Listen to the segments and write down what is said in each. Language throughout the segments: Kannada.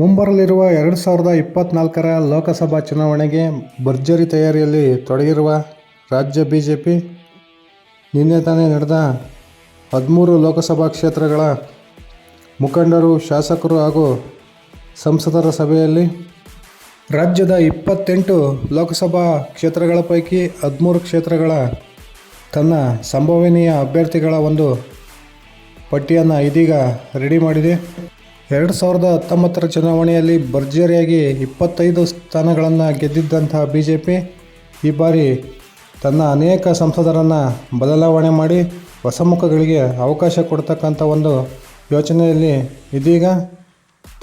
ಮುಂಬರಲಿರುವ ಎರಡು ಸಾವಿರದ ಇಪ್ಪತ್ತ್ನಾಲ್ಕರ ಲೋಕಸಭಾ ಚುನಾವಣೆಗೆ ಭರ್ಜರಿ ತಯಾರಿಯಲ್ಲಿ ತೊಡಗಿರುವ ರಾಜ್ಯ ಬಿ ಜೆ ಪಿ ನಿನ್ನೆ ತಾನೇ ನಡೆದ ಹದಿಮೂರು ಲೋಕಸಭಾ ಕ್ಷೇತ್ರಗಳ ಮುಖಂಡರು, ಶಾಸಕರು ಹಾಗೂ ಸಂಸದರ ಸಭೆಯಲ್ಲಿ ರಾಜ್ಯದ ಇಪ್ಪತ್ತೆಂಟು ಲೋಕಸಭಾ ಕ್ಷೇತ್ರಗಳ ಪೈಕಿ ಹದಿಮೂರು ಕ್ಷೇತ್ರಗಳ ತನ್ನ ಸಂಭವನೀಯ ಅಭ್ಯರ್ಥಿಗಳ ಒಂದು ಪಟ್ಟಿಯನ್ನು ಇದೀಗ ರೆಡಿ ಮಾಡಿದೆ. ಎರಡು ಸಾವಿರದ ಹತ್ತೊಂಬತ್ತರ ಚುನಾವಣೆಯಲ್ಲಿ ಭರ್ಜರಿಯಾಗಿ ಇಪ್ಪತ್ತೈದು ಸ್ಥಾನಗಳನ್ನು ಗೆದ್ದಿದ್ದಂತಹ ಬಿ ಜೆ ಪಿ ಈ ಬಾರಿ ತನ್ನ ಅನೇಕ ಸಂಸದರನ್ನು ಬದಲಾವಣೆ ಮಾಡಿ ಹೊಸ ಮುಖಗಳಿಗೆ ಅವಕಾಶ ಕೊಡ್ತಕ್ಕಂಥ ಒಂದು ಯೋಚನೆಯಲ್ಲಿ ಇದೀಗ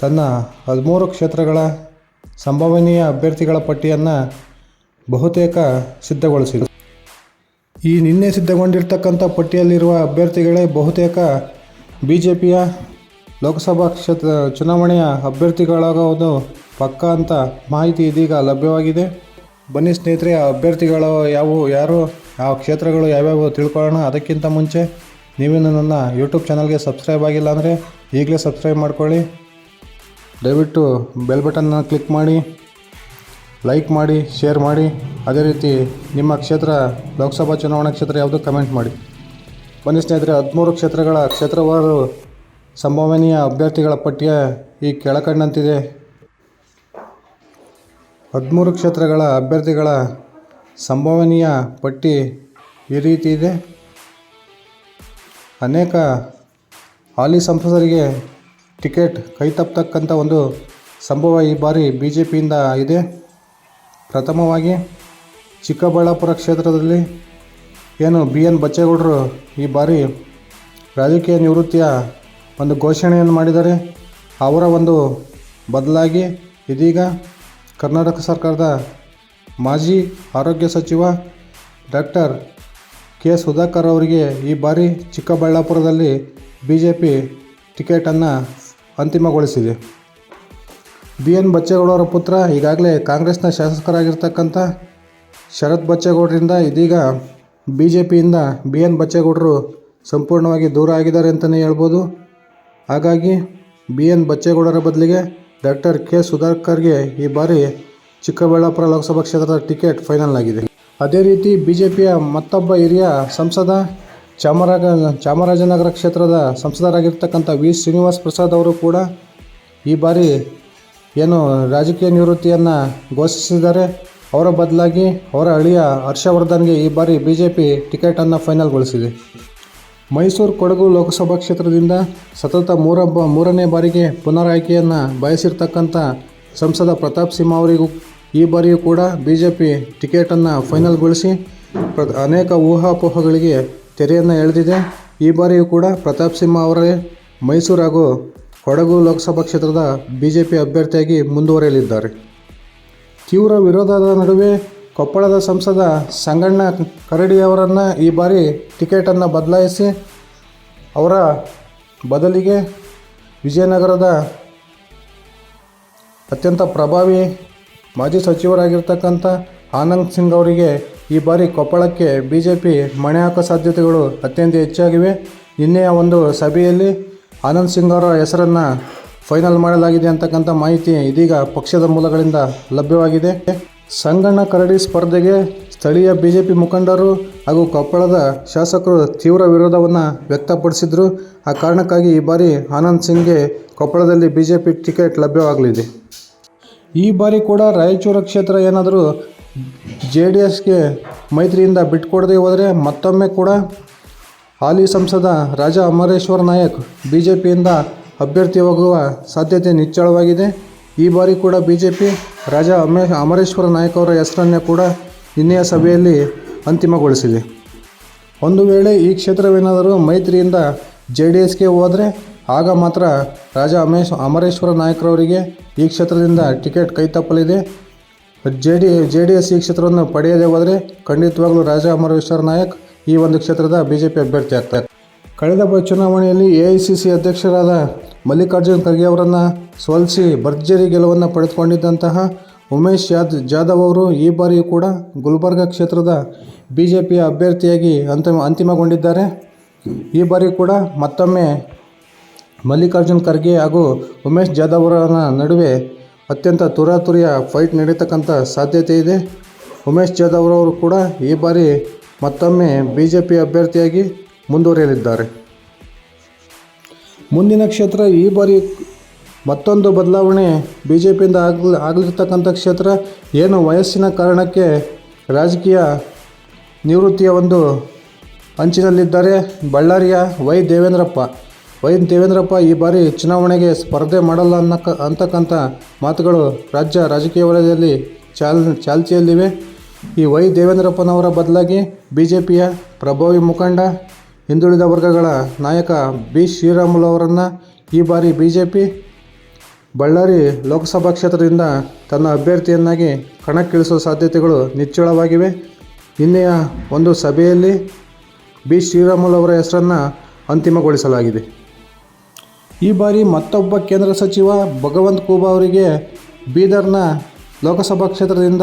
ತನ್ನ ಹದಿಮೂರು ಕ್ಷೇತ್ರಗಳ ಸಂಭವನೀಯ ಅಭ್ಯರ್ಥಿಗಳ ಪಟ್ಟಿಯನ್ನು ಬಹುತೇಕ ಸಿದ್ಧಗೊಳಿಸಿದೆ. ಈ ನಿನ್ನೆ ಸಿದ್ಧಗೊಂಡಿರ್ತಕ್ಕಂಥ ಪಟ್ಟಿಯಲ್ಲಿರುವ ಅಭ್ಯರ್ಥಿಗಳೇ ಬಹುತೇಕ ಬಿ ಜೆ ಪಿಯ ಲೋಕಸಭಾ ಕ್ಷೇತ್ರ ಚುನಾವಣೆಯ ಅಭ್ಯರ್ಥಿಗಳಾಗುವುದು ಪಕ್ಕ ಅಂತ ಮಾಹಿತಿ ಇದೀಗ ಲಭ್ಯವಾಗಿದೆ. ಬನ್ನಿ ಸ್ನೇಹಿತರೆ ಅಭ್ಯರ್ಥಿಗಳು ಯಾವುವು, ಯಾರು ಯಾವ ಕ್ಷೇತ್ರಗಳು ಯಾವ್ಯಾವು ತಿಳ್ಕೊಳ್ಳೋಣ. ಅದಕ್ಕಿಂತ ಮುಂಚೆ ನೀವೇನು ನನ್ನ ಯೂಟ್ಯೂಬ್ ಚಾನಲ್ಗೆ ಸಬ್ಸ್ಕ್ರೈಬ್ ಆಗಿಲ್ಲ ಅಂದರೆ ಈಗಲೇ ಸಬ್ಸ್ಕ್ರೈಬ್ ಮಾಡ್ಕೊಳ್ಳಿ. ದಯವಿಟ್ಟು ಬೆಲ್ ಬಟನ್ನ ಕ್ಲಿಕ್ ಮಾಡಿ ಲೈಕ್ ಮಾಡಿ ಶೇರ್ ಮಾಡಿ. ಅದೇ ರೀತಿ ನಿಮ್ಮ ಕ್ಷೇತ್ರ, ಲೋಕಸಭಾ ಚುನಾವಣಾ ಕ್ಷೇತ್ರ ಯಾವುದು ಕಮೆಂಟ್ ಮಾಡಿ. ಬನ್ನಿ ಸ್ನೇಹಿತರೆ, ಹದಿಮೂರು ಕ್ಷೇತ್ರಗಳ ಕ್ಷೇತ್ರವಾರು ಸಂಭವನೀಯ ಅಭ್ಯರ್ಥಿಗಳ ಪಟ್ಟಿಯ ಈ ಕೆಳಕಂಡಂತಿದೆ ಹದಿಮೂರು ಕ್ಷೇತ್ರಗಳ ಅಭ್ಯರ್ಥಿಗಳ ಸಂಭವನೀಯ ಪಟ್ಟಿ ಈ ರೀತಿ ಇದೆ. ಅನೇಕ ಹಾಲಿ ಸಂಸದರಿಗೆ ಟಿಕೆಟ್ ಕೈ ತಪ್ಪತಕ್ಕಂಥ ಒಂದು ಸಂಭವ ಈ ಬಾರಿ ಬಿ ಜೆ ಪಿಯಿಂದ ಇದೆ. ಪ್ರಥಮವಾಗಿ ಚಿಕ್ಕಬಳ್ಳಾಪುರ ಕ್ಷೇತ್ರದಲ್ಲಿ ಏನು ಬಿ ಎನ್ ಬಚ್ಚೇಗೌಡರು ಈ ಬಾರಿ ರಾಜಕೀಯ ನಿವೃತ್ತಿಯ ಒಂದು ಘೋಷಣೆಯನ್ನು ಮಾಡಿದ್ದಾರೆ ಅವರ ಒಂದು ಬದಲಾಗಿ ಇದೀಗ ಕರ್ನಾಟಕ ಸರ್ಕಾರದ ಮಾಜಿ ಆರೋಗ್ಯ ಸಚಿವ ಡಾಕ್ಟರ್ ಕೆ ಸುಧಾಕರ್ ಅವರಿಗೆ ಈ ಬಾರಿ ಚಿಕ್ಕಬಳ್ಳಾಪುರದಲ್ಲಿ ಬಿ ಜೆ ಪಿ ಟಿಕೆಟನ್ನು ಅಂತಿಮಗೊಳಿಸಿದೆ. ಬಿ ಎನ್ ಬಚ್ಚೇಗೌಡರ ಪುತ್ರ, ಈಗಾಗಲೇ ಕಾಂಗ್ರೆಸ್ನ ಶಾಸಕರಾಗಿರ್ತಕ್ಕಂಥ ಶರತ್ ಬಚ್ಚೇಗೌಡರಿಂದ ಇದೀಗ ಬಿ ಜೆ ಪಿಯಿಂದ ಬಿ ಎನ್ ಬಚ್ಚೇಗೌಡರು ಸಂಪೂರ್ಣವಾಗಿ ದೂರ ಆಗಿದ್ದಾರೆ ಅಂತಲೇ ಹೇಳ್ಬೋದು. ಹಾಗಾಗಿ ಬಿ ಎನ್ ಬಚ್ಚೇಗೌಡರ ಬದಲಿಗೆ ಡಾಕ್ಟರ್ ಕೆ ಸುಧಾಕರ್ಗೆ ಈ ಬಾರಿ ಚಿಕ್ಕಬಳ್ಳಾಪುರ ಲೋಕಸಭಾ ಕ್ಷೇತ್ರದ ಟಿಕೆಟ್ ಫೈನಲ್ ಆಗಿದೆ. ಅದೇ ರೀತಿ ಬಿ ಜೆ ಪಿಯ ಮತ್ತೊಬ್ಬ ಹಿರಿಯ ಸಂಸದ ಚಾಮರಾಜ, ಚಾಮರಾಜನಗರ ಕ್ಷೇತ್ರದ ಸಂಸದರಾಗಿರ್ತಕ್ಕಂಥ ವಿ ಶ್ರೀನಿವಾಸ್ ಪ್ರಸಾದ್ ಅವರು ಕೂಡ ಈ ಬಾರಿ ಏನು ರಾಜಕೀಯ ನಿವೃತ್ತಿಯನ್ನು ಘೋಷಿಸಿದ್ದಾರೆ. ಅವರ ಬದಲಾಗಿ ಅವರ ಅಳಿಯ ಹರ್ಷವರ್ಧನ್ಗೆ ಈ ಬಾರಿ ಬಿ ಜೆ ಪಿ ಟಿಕೆಟನ್ನು ಫೈನಲ್ಗೊಳಿಸಿದೆ. ಮೈಸೂರು ಕೊಡಗು ಲೋಕಸಭಾ ಕ್ಷೇತ್ರದಿಂದ ಸತತ ಮೂರ ಮೂರನೇ ಬಾರಿಗೆ ಪುನರಾಯ್ಕೆಯನ್ನು ಬಯಸಿರ್ತಕ್ಕಂಥ ಸಂಸದ ಪ್ರತಾಪ್ ಸಿಂಹ ಅವರಿಗೂ ಈ ಬಾರಿಯೂ ಕೂಡ ಬಿ ಜೆ ಪಿ ಟಿಕೆಟನ್ನು ಫೈನಲ್ಗೊಳಿಸಿ ಪ್ರ ಅನೇಕ ಊಹಾಪೋಹಗಳಿಗೆ ತೆರೆಯನ್ನು ಎಳೆದಿದೆ. ಈ ಬಾರಿಯೂ ಕೂಡ ಪ್ರತಾಪ್ ಸಿಂಹ ಅವರೇ ಮೈಸೂರು ಹಾಗೂ ಕೊಡಗು ಲೋಕಸಭಾ ಕ್ಷೇತ್ರದ ಬಿ ಜೆ ಪಿ ಅಭ್ಯರ್ಥಿಯಾಗಿ ಮುಂದುವರೆಯಲಿದ್ದಾರೆ. ತೀವ್ರ ವಿರೋಧದ ನಡುವೆ ಕೊಪ್ಪಳದ ಸಂಸದ ಸಂಗಣ್ಣ ಕರಡಿಯವರನ್ನು ಈ ಬಾರಿ ಟಿಕೆಟನ್ನು ಬದಲಾಯಿಸಿ ಅವರ ಬದಲಿಗೆ ವಿಜಯನಗರದ ಅತ್ಯಂತ ಪ್ರಭಾವಿ ಮಾಜಿ ಸಚಿವರಾಗಿರ್ತಕ್ಕಂಥ ಆನಂದ್ ಸಿಂಗ್ ಅವರಿಗೆ ಈ ಬಾರಿ ಕೊಪ್ಪಳಕ್ಕೆ ಬಿ ಜೆ ಪಿ ಮಣೆ ಹಾಕೋ ಸಾಧ್ಯತೆಗಳು ಅತ್ಯಂತ ಹೆಚ್ಚಾಗಿವೆ. ನಿನ್ನೆಯ ಒಂದು ಸಭೆಯಲ್ಲಿ ಆನಂದ್ ಸಿಂಗ್ ಅವರ ಹೆಸರನ್ನು ಫೈನಲ್ ಮಾಡಲಾಗಿದೆ ಅಂತಕ್ಕಂಥ ಮಾಹಿತಿ ಇದೀಗ ಪಕ್ಷದ ಮೂಲಗಳಿಂದ ಲಭ್ಯವಾಗಿದೆ. ಸಂಗಣ್ಣ ಕರಡಿ ಸ್ಪರ್ಧೆಗೆ ಸ್ಥಳೀಯ ಬಿ ಜೆ ಪಿ ಮುಖಂಡರು ಹಾಗೂ ಕೊಪ್ಪಳದ ಶಾಸಕರು ತೀವ್ರ ವಿರೋಧವನ್ನು ವ್ಯಕ್ತಪಡಿಸಿದರು. ಆ ಕಾರಣಕ್ಕಾಗಿ ಈ ಬಾರಿ ಆನಂದ್ ಸಿಂಗ್ಗೆ ಕೊಪ್ಪಳದಲ್ಲಿ ಬಿ ಜೆ ಪಿ ಟಿಕೆಟ್ ಲಭ್ಯವಾಗಲಿದೆ. ಈ ಬಾರಿ ಕೂಡ ರಾಯಚೂರು ಕ್ಷೇತ್ರ ಏನಾದರೂ ಜೆ ಡಿ ಎಸ್ಗೆ ಮೈತ್ರಿಯಿಂದ ಬಿಟ್ಕೊಡದೆ ಹೋದರೆ ಮತ್ತೊಮ್ಮೆ ಕೂಡ ಹಾಲಿ ಸಂಸದ ರಾಜಾ ಅಮರೇಶ್ವರ ನಾಯಕ್ ಬಿ ಜೆ ಪಿಯಿಂದ ಅಭ್ಯರ್ಥಿಯಾಗುವ ಸಾಧ್ಯತೆ ನಿಚ್ಚಳವಾಗಿದೆ. ಈ ಬಾರಿ ಕೂಡ ಬಿ ಜೆ ಪಿ ರಾಜ ಅಮೇ ಅಮರೇಶ್ವರ ನಾಯಕ್ ಅವರ ಹೆಸರನ್ನೇ ಕೂಡ ನಿನ್ನೆಯ ಸಭೆಯಲ್ಲಿ ಅಂತಿಮಗೊಳಿಸಿದೆ. ಒಂದು ವೇಳೆ ಈ ಕ್ಷೇತ್ರವೇನಾದರೂ ಮೈತ್ರಿಯಿಂದ ಜೆ ಡಿ ಎಸ್ಗೆ ಹೋದರೆ ಆಗ ಮಾತ್ರ ರಾಜ ಅಮೇಶ್ ಅಮರೇಶ್ವರ ನಾಯಕರವರಿಗೆ ಈ ಕ್ಷೇತ್ರದಿಂದ ಟಿಕೆಟ್ ಕೈ ತಪ್ಪಲಿದೆ. J D J D S ಈ ಕ್ಷೇತ್ರವನ್ನು ಪಡೆಯದೇ ಹೋದರೆ ಖಂಡಿತವಾಗಲೂ ರಾಜ ಅಮರೇಶ್ವರ ನಾಯಕ್ ಈ ಒಂದು ಕ್ಷೇತ್ರದ ಬಿ ಜೆ ಪಿ ಅಭ್ಯರ್ಥಿ ಆಗ್ತಾರೆ ಕಳೆದ ಚುನಾವಣೆಯಲ್ಲಿ ಎ ಐ ಸಿ ಸಿ ಅಧ್ಯಕ್ಷರಾದ ಮಲ್ಲಿಕಾರ್ಜುನ್ ಖರ್ಗೆ ಅವರನ್ನು ಸೋಲಿಸಿ ಭರ್ಜರಿ ಗೆಲುವನ್ನು ಪಡೆದುಕೊಂಡಿದ್ದಂತಹ ಉಮೇಶ್ ಯಾದ್, ಜಾಧವ್ ಅವರು ಈ ಬಾರಿಯೂ ಕೂಡ ಗುಲ್ಬರ್ಗ ಕ್ಷೇತ್ರದ ಬಿ ಜೆ ಪಿಯ ಅಭ್ಯರ್ಥಿಯಾಗಿ ಅಂತಿಮ, ಅಂತಿಮಗೊಂಡಿದ್ದಾರೆ. ಈ ಬಾರಿ ಕೂಡ ಮತ್ತೊಮ್ಮೆ ಮಲ್ಲಿಕಾರ್ಜುನ್ ಖರ್ಗೆ ಹಾಗೂ ಉಮೇಶ್ ಜಾಧವ್ ಅವರ ನಡುವೆ ಅತ್ಯಂತ ತುರಾತುರಿಯ ಫೈಟ್ ನಡೀತಕ್ಕಂಥ ಸಾಧ್ಯತೆ ಇದೆ. ಉಮೇಶ್ ಜಾಧವ್ ಅವರು ಕೂಡ ಈ ಬಾರಿ ಮತ್ತೊಮ್ಮೆ ಬಿ ಜೆ ಪಿ ಅಭ್ಯರ್ಥಿಯಾಗಿ ಮುಂದುವರಿಯಲಿದ್ದಾರೆ. ಮುಂದಿನ ಕ್ಷೇತ್ರ ಈ ಬಾರಿ ಮತ್ತೊಂದು ಬದಲಾವಣೆ. ಬಿ ಜೆ ಪಿಯಿಂದ ಆಗಲಿ, ಆಗಲಿರ್ತಕ್ಕಂಥ ಕ್ಷೇತ್ರ ಏನು ವಯಸ್ಸಿನ ಕಾರಣಕ್ಕೆ ರಾಜಕೀಯ ನಿವೃತ್ತಿಯ ಒಂದು ಅಂಚಿನಲ್ಲಿದ್ದಾರೆ. ಬಳ್ಳಾರಿಯ ವೈ ದೇವೇಂದ್ರಪ್ಪ. ವೈ ದೇವೇಂದ್ರಪ್ಪ ಈ ಬಾರಿ ಚುನಾವಣೆಗೆ ಸ್ಪರ್ಧೆ ಮಾಡಲ್ಲ ಅನ್ನಕ, ಅಂತಕ್ಕಂಥ ಮಾತುಗಳು ರಾಜ್ಯ ರಾಜಕೀಯ ವಲಯದಲ್ಲಿ ಚಾಲ್, ಚಾಲ್ತಿಯಲ್ಲಿವೆ. ಈ ವೈ ದೇವೇಂದ್ರಪ್ಪನವರ ಬದಲಾಗಿ ಬಿ ಜೆ ಪಿಯ ಪ್ರಭಾವಿ ಮುಖಂಡ ಹಿಂದುಳಿದ ವರ್ಗಗಳ ನಾಯಕ ಬಿ. ಶ್ರೀರಾಮುಲು ಅವರನ್ನು ಈ ಬಾರಿ B J P Ballari Lok Sabha ಕ್ಷೇತ್ರದಿಂದ ತನ್ನ ಅಭ್ಯರ್ಥಿಯನ್ನಾಗಿ ಕಣಕ್ಕಿಳಿಸುವ ಸಾಧ್ಯತೆಗಳು ನಿಚ್ಚಳವಾಗಿವೆ. ನಿನ್ನೆಯ ಒಂದು ಸಭೆಯಲ್ಲಿ ಬಿ. ಶ್ರೀರಾಮುಲು ಅವರ ಹೆಸರನ್ನು ಅಂತಿಮಗೊಳಿಸಲಾಗಿದೆ. ಈ ಬಾರಿ ಮತ್ತೊಬ್ಬ ಕೇಂದ್ರ ಸಚಿವ ಭಗವಂತ್ ಖೂಬಾ ಅವರಿಗೆ ಬೀದರ್ನ ಲೋಕಸಭಾ ಕ್ಷೇತ್ರದಿಂದ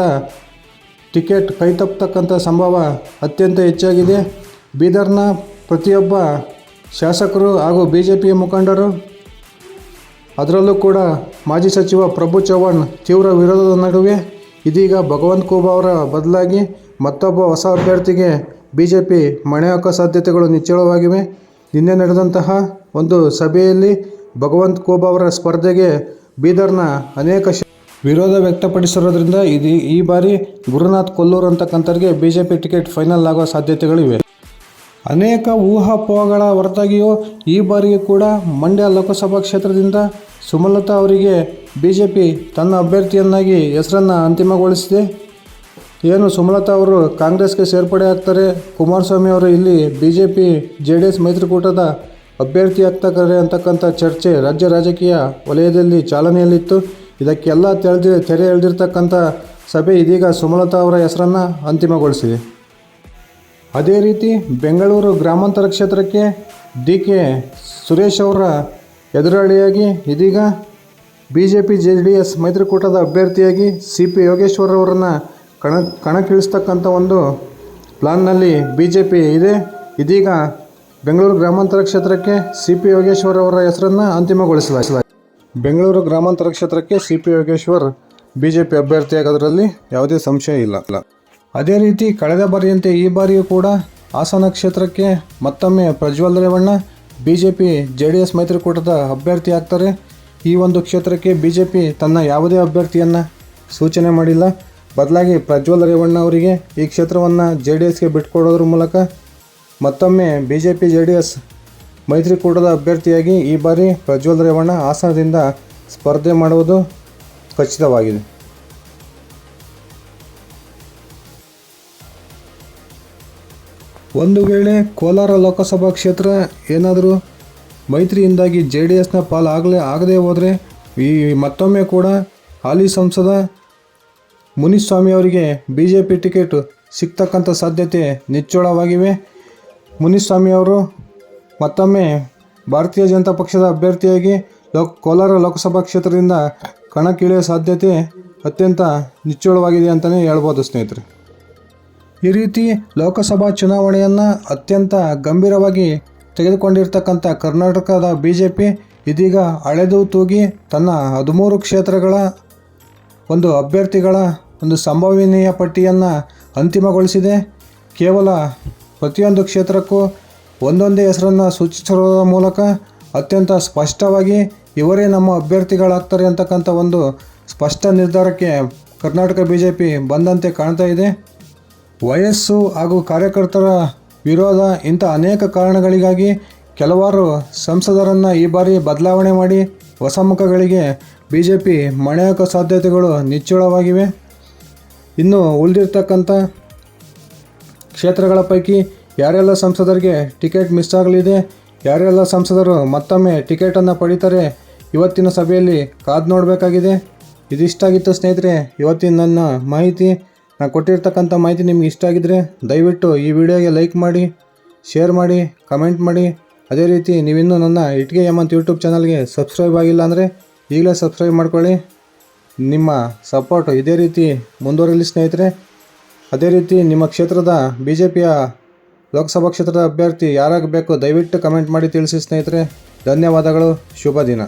ಟಿಕೆಟ್ ಕೈತಪ್ಪತಕ್ಕಂಥ ಸಂಭವ ಅತ್ಯಂತ ಹೆಚ್ಚಾಗಿದೆ. ಬೀದರ್ನ ಪ್ರತಿಯೊಬ್ಬ ಶಾಸಕರು ಹಾಗೂ ಬಿ ಜೆ ಪಿಯ ಮುಖಂಡರು, ಅದರಲ್ಲೂ ಕೂಡ ಮಾಜಿ ಸಚಿವ ಪ್ರಭು ಚವ್ಹಾಣ್ ತೀವ್ರ ವಿರೋಧದ ನಡುವೆ ಇದೀಗ ಭಗವಂತ್ ಖೂಬ ಅವರ ಬದಲಾಗಿ ಮತ್ತೊಬ್ಬ ಹೊಸ ಅಭ್ಯರ್ಥಿಗೆ ಬಿ ಜೆ ಪಿ ಮಣೆ ಹಾಕೋ ಸಾಧ್ಯತೆಗಳು ನಿಚ್ಚಳವಾಗಿವೆ. ನಿನ್ನೆ ನಡೆದಂತಹ ಒಂದು ಸಭೆಯಲ್ಲಿ ಭಗವಂತ್ ಖೂಬ ಅವರ ಸ್ಪರ್ಧೆಗೆ ಬೀದರ್ನ ಅನೇಕ ವಿರೋಧ ವ್ಯಕ್ತಪಡಿಸಿರೋದ್ರಿಂದ ಇದು ಈ ಬಾರಿ Gurunath Kolluru ಅಂತಕ್ಕಂಥವ್ರಿಗೆ B J P ticket final ಆಗೋ ಸಾಧ್ಯತೆಗಳಿವೆ. ಅನೇಕ ಊಹಾಪೋಹಗಳ ಹೊರತಾಗಿಯೂ ಈ ಬಾರಿಗೆ ಕೂಡ ಮಂಡ್ಯ ಲೋಕಸಭಾ ಕ್ಷೇತ್ರದಿಂದ ಸುಮಲತಾ ಅವರಿಗೆ ಬಿ ಜೆ ಪಿ ತನ್ನ ಅಭ್ಯರ್ಥಿಯನ್ನಾಗಿ ಹೆಸರನ್ನು ಅಂತಿಮಗೊಳಿಸಿದೆ. ಏನು ಸುಮಲತಾ ಅವರು ಕಾಂಗ್ರೆಸ್ಗೆ ಸೇರ್ಪಡೆ ಆಗ್ತಾರೆ, ಕುಮಾರಸ್ವಾಮಿ ಅವರು ಇಲ್ಲಿ B J P J D S ಮೈತ್ರಿಕೂಟದ ಅಭ್ಯರ್ಥಿ ಆಗ್ತಾರೆ ಅಂತಕ್ಕಂಥ ಚರ್ಚೆ ರಾಜ್ಯ ರಾಜಕೀಯ ವಲಯದಲ್ಲಿ ಚಾಲನೆಯಲ್ಲಿತ್ತು. ಇದಕ್ಕೆಲ್ಲ ತೆರೆದಿ ತೆರೆ ಎಳೆದಿರ್ತಕ್ಕಂಥ ಸಭೆ ಇದೀಗ ಸುಮಲತಾ ಅವರ ಹೆಸರನ್ನು ಅಂತಿಮಗೊಳಿಸಿದೆ. ಅದೇ ರೀತಿ ಬೆಂಗಳೂರು ಗ್ರಾಮಾಂತರ ಕ್ಷೇತ್ರಕ್ಕೆ ಡಿ ಕೆ ಸುರೇಶ್ ಅವರ ಎದುರಾಳಿಯಾಗಿ ಇದೀಗ B J P J D S ಮೈತ್ರಿಕೂಟದ ಅಭ್ಯರ್ಥಿಯಾಗಿ ಸಿ ಪಿ ಯೋಗೇಶ್ವರ್ ಅವರನ್ನು ಕಣ, ಕಣಕ್ಕಿಳಿಸ್ತಕ್ಕಂಥ ಒಂದು ಪ್ಲಾನ್ನಲ್ಲಿ ಬಿ ಜೆ ಪಿ ಇದೆ. ಇದೀಗ ಬೆಂಗಳೂರು ಗ್ರಾಮಾಂತರ ಕ್ಷೇತ್ರಕ್ಕೆ ಸಿ ಪಿ ಯೋಗೇಶ್ವರ್ ಅವರ ಹೆಸರನ್ನು ಅಂತಿಮಗೊಳಿಸಲಾಗಿದೆ. ಬೆಂಗಳೂರು ಗ್ರಾಮಾಂತರ ಕ್ಷೇತ್ರಕ್ಕೆ C P Yogeshwar B J P ಅಭ್ಯರ್ಥಿಯಾಗೋದ್ರಲ್ಲಿ ಯಾವುದೇ ಸಂಶಯ ಇಲ್ಲ. ಅದೇ ರೀತಿ ಕಳೆದ ಬಾರಿಯಂತೆ ಈ ಬಾರಿಯೂ ಕೂಡ ಹಾಸನ ಕ್ಷೇತ್ರಕ್ಕೆ ಮತ್ತೊಮ್ಮೆ Prajwal Revanna B J P J D S ಮೈತ್ರಿಕೂಟದ ಅಭ್ಯರ್ಥಿ ಆಗ್ತಾರೆ. ಈ ಒಂದು ಕ್ಷೇತ್ರಕ್ಕೆ ಬಿ ಜೆ ಪಿ ತನ್ನ ಯಾವುದೇ ಅಭ್ಯರ್ಥಿಯನ್ನು ಸೂಚನೆ ಮಾಡಿಲ್ಲ. ಬದಲಾಗಿ ಪ್ರಜ್ವಲ್ ರೇವಣ್ಣ ಅವರಿಗೆ ಈ ಕ್ಷೇತ್ರವನ್ನು ಜೆ ಡಿ ಎಸ್ಗೆ ಬಿಟ್ಕೊಡೋದ್ರ ಮೂಲಕ ಮತ್ತೊಮ್ಮೆ B J P J D S ಮೈತ್ರಿಕೂಟದ ಅಭ್ಯರ್ಥಿಯಾಗಿ ಈ ಬಾರಿ ಪ್ರಜ್ವಲ್ ರೇವಣ್ಣ ಹಾಸನದಿಂದ ಸ್ಪರ್ಧೆ ಮಾಡುವುದು ಖಚಿತವಾಗಿದೆ. ಒಂದು ವೇಳೆ ಕೋಲಾರ ಲೋಕಸಭಾ ಕ್ಷೇತ್ರ ಏನಾದರೂ ಮೈತ್ರಿಯಿಂದಾಗಿ ಜೆ ಡಿ ಎಸ್ನ ಪಾಲಾಗಲೇ ಆಗದೇ ಹೋದರೆ ಈ ಮತ್ತೊಮ್ಮೆ ಕೂಡ ಹಾಲಿ ಸಂಸದ ಮುನಿಸ್ವಾಮಿ ಅವರಿಗೆ ಬಿ ಜೆ ಪಿ ಟಿಕೆಟ್ ಸಿಗ್ತಕ್ಕಂಥ ಸಾಧ್ಯತೆ ನಿಚ್ಚಳವಾಗಿವೆ. ಮುನಿಸ್ವಾಮಿ ಅವರು ಮತ್ತೊಮ್ಮೆ ಭಾರತೀಯ ಜನತಾ ಪಕ್ಷದ ಅಭ್ಯರ್ಥಿಯಾಗಿ ಲೋಕ್, ಕೋಲಾರ ಲೋಕಸಭಾ ಕ್ಷೇತ್ರದಿಂದ ಕಣಕ್ಕಿಳಿಯೋ ಸಾಧ್ಯತೆ ಅತ್ಯಂತ ನಿಚ್ಚಳವಾಗಿದೆ ಅಂತಲೇ ಹೇಳ್ಬೋದು ಸ್ನೇಹಿತರೆ. ಈ ರೀತಿ ಲೋಕಸಭಾ ಚುನಾವಣೆಯನ್ನು ಅತ್ಯಂತ ಗಂಭೀರವಾಗಿ ತೆಗೆದುಕೊಂಡಿರ್ತಕ್ಕಂಥ ಕರ್ನಾಟಕದ ಬಿ ಜೆ ಪಿ ಇದೀಗ ಅಳೆದು ತೂಗಿ ತನ್ನ ಹದಿಮೂರು ಕ್ಷೇತ್ರಗಳ ಒಂದು ಅಭ್ಯರ್ಥಿಗಳ ಒಂದು ಸಂಭವನೀಯ ಪಟ್ಟಿಯನ್ನು ಅಂತಿಮಗೊಳಿಸಿದೆ. ಕೇವಲ ಪ್ರತಿಯೊಂದು ಕ್ಷೇತ್ರಕ್ಕೂ ಒಂದೊಂದೇ ಹೆಸರನ್ನು ಸೂಚಿಸಿರೋದ್ರ ಮೂಲಕ ಅತ್ಯಂತ ಸ್ಪಷ್ಟವಾಗಿ ಇವರೇ ನಮ್ಮ ಅಭ್ಯರ್ಥಿಗಳಾಗ್ತಾರೆ ಅಂತಕ್ಕಂಥ ಒಂದು ಸ್ಪಷ್ಟ ನಿರ್ಧಾರಕ್ಕೆ ಕರ್ನಾಟಕ ಬಿ ಜೆ ಪಿ ಬಂದಂತೆ ಕಾಣ್ತಾ ಇದೆ. ವಯಸ್ಸು ಹಾಗೂ ಕಾರ್ಯಕರ್ತರ ವಿರೋಧ ಇಂಥ ಅನೇಕ ಕಾರಣಗಳಿಗಾಗಿ ಕೆಲವಾರು ಸಂಸದರನ್ನು ಈ ಬಾರಿ ಬದಲಾವಣೆ ಮಾಡಿ ಹೊಸ ಮುಖಗಳಿಗೆ ಬಿ ಜೆ ಪಿ ಮಣೆ ಸಾಧ್ಯತೆಗಳು ನಿಚ್ಚಳವಾಗಿವೆ. ಇನ್ನು ಉಳಿದಿರ್ತಕ್ಕಂಥ ಕ್ಷೇತ್ರಗಳ ಪೈಕಿ ಯಾರೆಲ್ಲ ಸಂಸದರಿಗೆ ಟಿಕೆಟ್ ಮಿಸ್ ಆಗಲಿದೆ, ಯಾರೆಲ್ಲ ಸಂಸದರು ಮತ್ತೊಮ್ಮೆ ಟಿಕೆಟನ್ನು ಪಡಿತಾರೆ ಇವತ್ತಿನ ಸಭೆಯಲ್ಲಿ ಕಾದು ನೋಡಬೇಕಾಗಿದೆ. ಇದಿಷ್ಟಾಗಿತ್ತು ಸ್ನೇಹಿತರೆ, ಇವತ್ತಿನ ನನ್ನ ಮಾಹಿತಿ. ನಾನು ಕೊಟ್ಟಿರ್ತಕ್ಕಂಥ ಮಾಹಿತಿ ನಿಮ್ಗೆ ಇಷ್ಟ ಆಗಿದ್ದರೆ ದಯವಿಟ್ಟು ಈ ವಿಡಿಯೋಗೆ ಲೈಕ್ ಮಾಡಿ, ಶೇರ್ ಮಾಡಿ, ಕಮೆಂಟ್ ಮಾಡಿ. ಅದೇ ರೀತಿ ನೀವಿನ್ನೂ ನನ್ನ ಇಟ್ಗೆ ಯಮಂತ್ ಯೂಟ್ಯೂಬ್ ಚಾನಲ್ಗೆ ಸಬ್ಸ್ಕ್ರೈಬ್ ಆಗಿಲ್ಲ ಅಂದರೆ ಈಗಲೇ ಸಬ್ಸ್ಕ್ರೈಬ್ ಮಾಡ್ಕೊಳ್ಳಿ. ನಿಮ್ಮ ಸಪೋರ್ಟ್ ಇದೇ ರೀತಿ ಮುಂದುವರಿಲಿ ಸ್ನೇಹಿತರೆ. ಅದೇ ರೀತಿ ನಿಮ್ಮ ಕ್ಷೇತ್ರದ ಬಿ ಜೆ ಪಿಯ ಲೋಕಸಭಾ ಕ್ಷೇತ್ರದ ಅಭ್ಯರ್ಥಿ ಯಾರಾಗಬೇಕು ದಯವಿಟ್ಟು ಕಮೆಂಟ್ ಮಾಡಿ ತಿಳಿಸಿ ಸ್ನೇಹಿತರೆ. ಧನ್ಯವಾದಗಳು, ಶುಭ ದಿನ.